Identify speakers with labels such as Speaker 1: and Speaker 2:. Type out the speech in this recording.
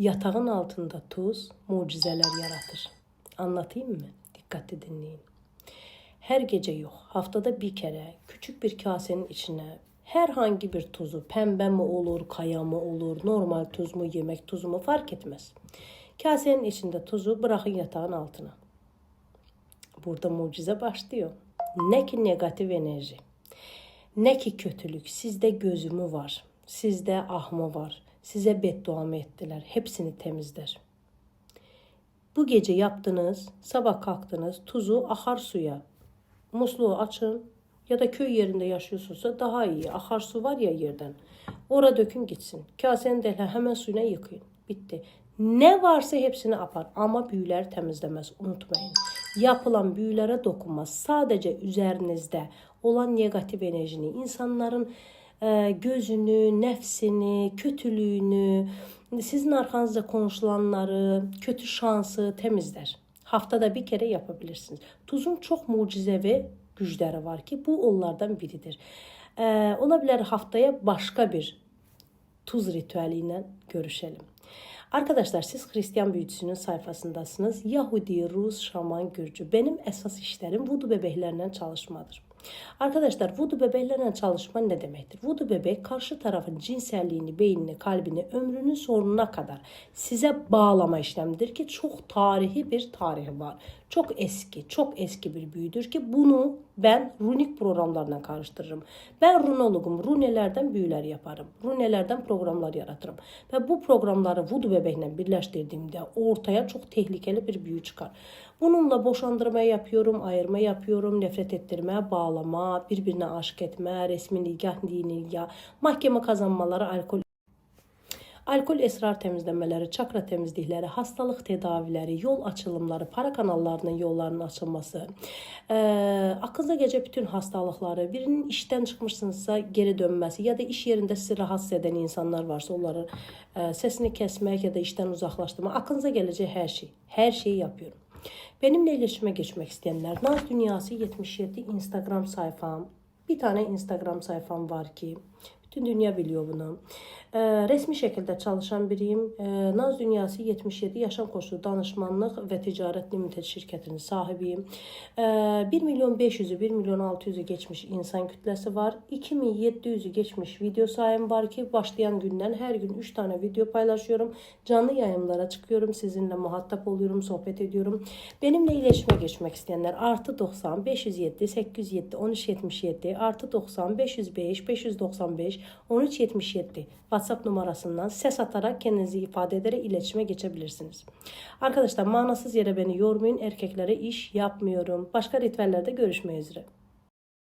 Speaker 1: Yatağın altında tuz mucizeler yaratır. Anlatayım mı? Dikkatli dinleyin. Her gece yok, haftada bir kere küçük bir kasenin içine herhangi bir tuzu, pembe mi olur, kaya mı olur, normal tuz mu, yemek tuzu mu fark etmez. Kasenin içinde tuzu bırakın yatağın altına. Burada mucize başlıyor. Ne ki negatif enerji, ne ki kötülük. Sizde gözümü var, sizde ahmı var, size beddua mı ettiler. Hepsini temizler. Bu gece yaptınız, sabah kalktınız, tuzu akar suya, musluğu açın ya da köy yerinde yaşıyorsunuzsa daha iyi. Akarsu var ya yerden. Oraya dökün gitsin. Kaseni de hemen suyuna yıkayın. Bitti. Ne varsa hepsini apar ama büyüler temizlemez. Unutmayın. Yapılan büyülere dokunmaz. Sadece üzerinizde olan negatif enerjini, insanların gözünü, nefsini, kötülüğünü, sizin arkanızda konuşulanları, kötü şansı temizler. Haftada bir kere yapabilirsiniz. Tuzun çok mucizevi güçleri var ki bu onlardan biridir. Ee, olabilir haftaya başka bir tuz ritüeliyle görüşelim. Arkadaşlar siz Hristiyan büyücüsünün sayfasındasınız. Yahudi, Rus, Şaman, Gürcü. Benim esas işlerim vudu bebeklerle çalışmadır. Arkadaşlar vudu bebeklerle çalışma ne demektir? Vudu bebek karşı tarafın cinselliğini, beynini, kalbini ömrünün sonuna kadar size bağlama işlemidir ki çok tarihi bir tarihi var. Çok eski, çok eski bir büyüdür ki bunu ben runik programlarla karıştırırım. Ben runologum. Runelerden büyüler yaparım. Runelerden programlar yaratırım. Ve bu programları vudu bebekle birleştirdiğimde ortaya çok tehlikeli bir büyü çıkar. Bununla boşandırma yapıyorum, ayırma yapıyorum, nefret ettirme, bağlama, birbirine aşık etme, resmi nikah, dini nikah, mahkeme kazanmaları, alkol Alkol esrar temizlemeleri, çakra temizlikleri, hastalık tedavileri, yol açılımları, para kanallarının yollarının açılması, e, aklınıza gece bütün hastalıkları, birinin işten çıkmışsınızsa geri dönmesi ya da iş yerinde sizi rahatsız eden insanlar varsa onların e, sesini kesmek ya da işten uzaklaştırma, aklınıza gelecek her şey, her şeyi yapıyorum. Benimle iletişime geçmek isteyenler Naz Dünyası 77 Instagram sayfam. Bir tane Instagram sayfam var ki bütün dünya biliyor bunu. Ee, resmi şekilde çalışan biriyim. Ee, Naz Dünyası 77 Yaşam Koçluğu Danışmanlık ve Ticaret Limited şirketinin sahibiyim. Ee, 1 milyon 500'ü 1 milyon 600'ü geçmiş insan kütlesi var. 2700'ü geçmiş video sayım var ki başlayan günden her gün 3 tane video paylaşıyorum. Canlı yayınlara çıkıyorum. Sizinle muhatap oluyorum, sohbet ediyorum. Benimle iletişime geçmek isteyenler artı 90 507 807 1377 artı 90 505 595 1377 WhatsApp numarasından ses atarak kendinizi ifade ederek iletişime geçebilirsiniz. Arkadaşlar manasız yere beni yormayın. Erkeklere iş yapmıyorum. Başka ritüellerde görüşmek üzere.